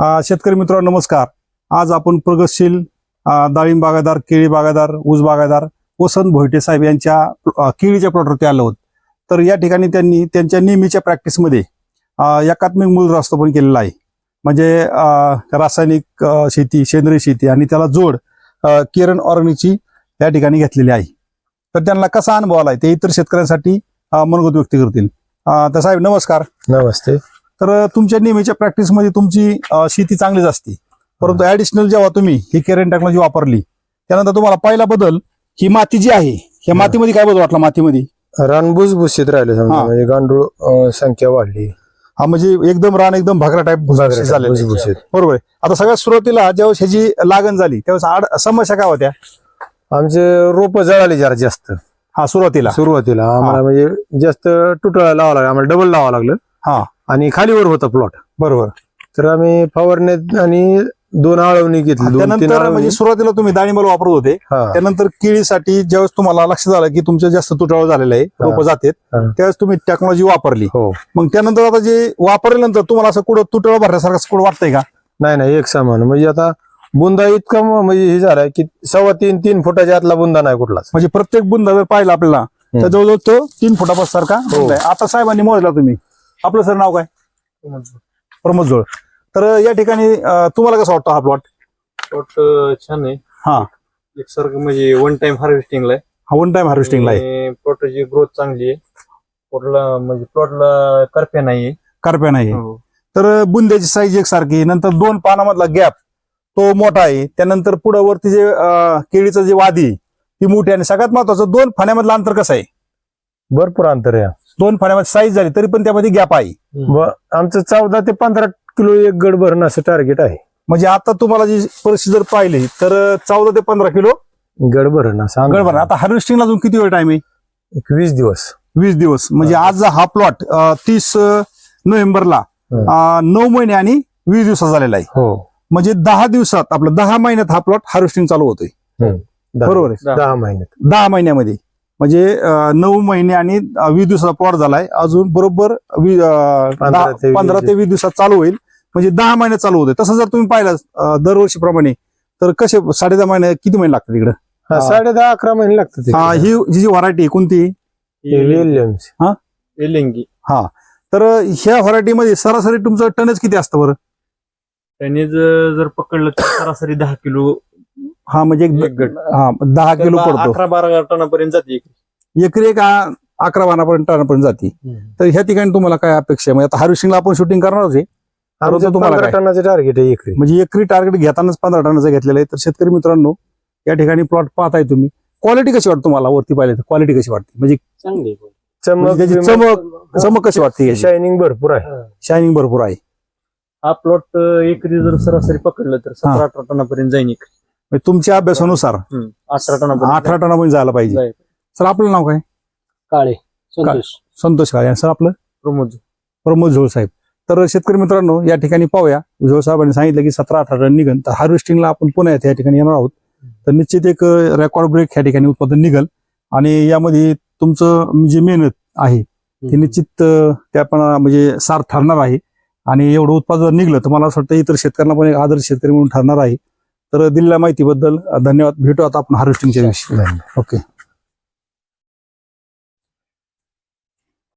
शेतकरी मित्रांनो नमस्कार. आज आपण प्रगतशील अ, डाळिंब बागायदार केळी बागायदार ऊस बागायदार वसंत भोयटे साहेब यांच्या केळीच्या प्लॉटवरती आलो आहोत. तर या ठिकाणी त्यांनी त्यांच्या नेहमीच्या प्रॅक्टिसमध्ये अ, एकात्मिक मूलरास्तोपण केलेलं आहे. म्हणजे रासायनिक शेती सेंद्रिय शेती आणि त्याला जोड किरण ऑर्गनिकची या ठिकाणी घेतलेली आहे. तर त्यांना कसा अनुभव आलाय? ते इतर शेतकऱ्यांसाठी अ, मनोगत व्यक्त करतील. तर साहेब नमस्कार. नमस्ते. तर तुमच्या नेहमीच्या प्रॅक्टिसमध्ये तुमची शेती चांगलीच असते. परंतु ऍडिशनल जेव्हा तुम्ही ही केरन टेक्नॉलॉजी वापरली त्यानंतर तुम्हाला पहिला बदल ही माती जी आहे या. मातीमध्ये काय बदल वाटला मातीमध्ये? रान भुसभुशीत राहिले समजा. म्हणजे गांडूळ संख्या वाढली. हा म्हणजे एकदम रान एकदम भगरा टाईप. भुसभुशीत बरोबर आहे. आता सगळ्यात सुरुवातीला ज्यावेळेस ह्याची लागण झाली त्यावेळेस आड समस्या काय होत्या? आमचे रोप जळाले जरा जास्त. हा सुरुवातीला. सुरुवातीला आम्हाला म्हणजे जास्त तुटळा लावा लागला आम्हाला डबल लावा लागलं. हा. आणि खालीवर होता प्लॉट बरोबर. तर आम्ही फवारण्यात आणि दोन आळवणी घेतली दोन तीन त्यानंतर आळवणी. म्हणजे सुरुवातीला तुम्ही डाळिंबाला वापरत होते. हा. त्यानंतर केळीसाठी ज्यावेळेस तुम्हाला लक्षात आलं की तुमचं जास्त तुटाळ झालेलं आहे रोपं जातात हा. त्यावेळेस तुम्ही टेक्नॉलॉजी वापरली. हो. मग त्यानंतर आता जे वापरल्यानंतर तुम्हाला असं कुठं तुटळ भरण्यासारखं असं कुठं वाटतंय का? नाही नाही एक समान. म्हणजे आता बुंदा इतका म- म्हणजे हे झालाय की सव्वा तीन तीन फुटाच्या आतला बुंदा नाही कुठलाच. म्हणजे प्रत्येक बुंदा जर पाहिला आपल्याला तर जवळजवळ तो तीन फुटापासारखा हो. बुंदा आहे. आता साहेबांनी मोजला तुम्ही. आपलं सर नाव काय? प्रमोद जोळ. तर या ठिकाणी अं, तुम्हाला कसं वाटतं हा प्लॉट प्लॉट छान आहे. हा. एकसारखं म्हणजे वन टाइम हार्वेस्टिंगला आहे. हा वन टाइम हार्वेस्टिंगला आहे. प्लॉटची ग्रोथ चांगली आहे. प्लॉटला म्हणजे प्लॉटला करप्या नाहीये. करप्या नाही हो. तर बुंद्याची साईज एकसारखी नंतर दोन पानामधला गॅप तो मोठा आहे. त्यानंतर पुढं वरती जे अं, केळीचं जे वादी आहे, ती मोठी आहे. आणि सगळ्यात महत्वाचं दोन फाण्यामधलं अंतर कसं आहे? भरपूर अंतर आहे. दोन फाण्यामध्ये साईज झाली तरी पण त्यामध्ये गॅप आहे. व आमचं चौदा ते पंधरा किलो एक गड भरणं असं टार्गेट आहे. म्हणजे आता तुम्हाला जी परिस्थिती जर पाहिली तर चौदा ते पंधरा किलो गड भरणं असं अंदाज. गडबड आता हार्वेस्टिंगला अजून किती वेळ टाइम आहे? एक वीस दिवस. वीस दिवस. म्हणजे आज हा प्लॉट तीस नोव्हेंबरला नऊ महिने आणि वीस दिवसात झालेला आहे. हो. म्हणजे दहा दिवसात आपलं दहा महिन्यात हा प्लॉट हार्वेस्टिंग चालू होतोय. बरोबर आहे. दहा महिन्यात. दहा महिन्यामध्ये. म्हणजे नऊ महिने आणि वीस दिवसाचा प्लॉट झालाय. अजून बरोबर पंधरा दहा- ते वीस पंधरा ते वीस दिवसात चालू होईल. म्हणजे दहा महिन्यात चालू होते तसं जर तुम्ही पाहिलं दरवर्षीप्रमाणे तर कसे साडे दहा महिने किती महिने लागतात तिकडे हा, हा. साडे दहा अकरा महिने लागतात हा, ही ही जी व्हरायटी आहे कोणती? हे. एलिंगी. तर ह्या व्हरायटीमध्ये सरासरी तुमचं टनेज किती असतं बरं? त्याने जर जर पकडलं तर सरासरी दहा किलो हा म्हणजे एक एक गट. हा दहा किलो पडतो. अकरा बारा टनापर्यंत जाते एकरी. एकरी एक आ- अकरा बारापर्यंत टनापर्यंत जाते. तर ह्या ठिकाणी तुम्हाला काय अपेक्षा आहे? म्हणजे आता हार्वेस्टिंगला आपण शूटिंग करणारच आहे. आमचं तुम्हाला पंधरा काय? टनाचं टार्गेट आहे एकरी. म्हणजे एकरी टार्गेट घेतानाच पंधरा टनाचं घेतलेलं आहे. तर शेतकरी मित्रांनो या ठिकाणी प्लॉट पाहताय तुम्ही. क्वालिटी कशी वाटते तुम्हाला? वरती पाहिले तर क्वालिटी कशी वाटते? म्हणजे चांगली म्हणजे त्याची चमक चमक कशी वाटते शायनिंग भरपूर आहे. शायनिंग भरपूर आहे. हा प्लॉट एकरी जर सरासरी पकडलं तर सतरा अठरा टनापर्यंत जाईन एकरी. म्हणजे तुमच्या अभ्यासानुसार हम्म. अठरा टनापर्यंत. अठरा टनापर्यंत जायला पाहिजे. जाईल. सर आपलं नाव काय? काळे संतोष. संतोष काळे. सर आपलं? प्रमोद. प्रमोद झोळ साहेब. तर शेतकरी मित्रांनो या ठिकाणी पाहूया. झोळ साहेबांनी सांगितलं की सतरा अठरा टन निघन. तर हार्वेस्टिंगला आपण पुन्हा येथे या ठिकाणी येणार आहोत. तर निश्चित एक रेकॉर्ड ब्रेक या ठिकाणी उत्पादन निघल. आणि यामध्ये तुमचं जी मेहनत आहे ती निश्चित अं, त्या पण म्हणजे सार ठरणार आहे. आणि एवढं उत्पादन निघलं तर मला असं वाटतं इतर शेतकऱ्यांना पण एक आदर्श शेतकरी म्हणून ठरणार आहे. तर दिलेल्या माहितीबद्दल धन्यवाद. भेटू आता आपण हार्वेस्टिंगच्या दिवशी. ओके